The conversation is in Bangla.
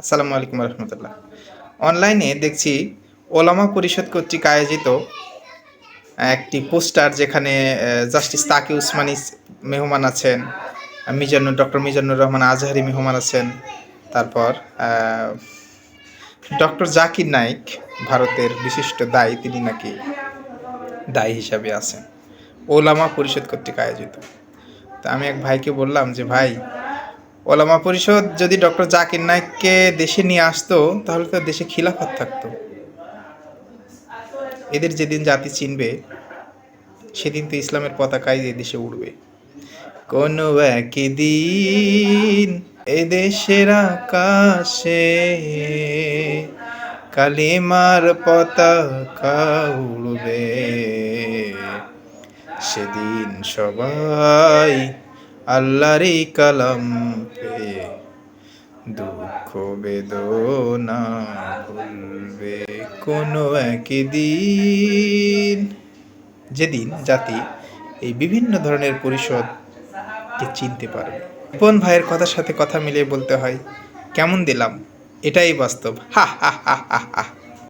আসসালামু আলাইকুম রহমতুল্লাহ। অনলাইনে দেখছি ওলামা পরিষদ কর্তৃক আয়োজিত একটি পোস্টার যেখানে জাস্টিস তাকি উসমানী মেহমান আছেন, মিজানুর, ডক্টর মিজানুর রহমান আজহারি মেহমান আছেন, তারপর ডক্টর জাকির নাইক ভারতের বিশিষ্ট দায়ী, তিনি নাকি দায়ী হিসাবে আছেন। ওলামা পরিষদ কর্তৃক আয়োজিত। তা আমি এক ভাইকে বললাম যে, ভাই ওলামা পরিষদ যদি ডক্টর জাকির নাইককে দেশে নিয়ে আসতো, তাহলে তো দেশে খিলাফত থাকতো। এদের যেদিন জাতি চিনবে, সেদিন তো ইসলামের পতাকাই এ দেশে উড়বে। কোনো একদিন এদেশের আকাশে কালিমার পতাকা উড়বে। সেদিন সবাই আল্লাহরই কালাম পেয়ে দুঃখ বেদনা ভুলবে কোনো একদিন। যেদিন জাতি এই বিভিন্ন ধরনের পরিষদকে চিনতে পারবে। কোন ভাইয়ের কথার সাথে কথা মিলিয়ে বলতে হয়, কেমন দিলাম? এটাই বাস্তব। হা হা হা হা হা।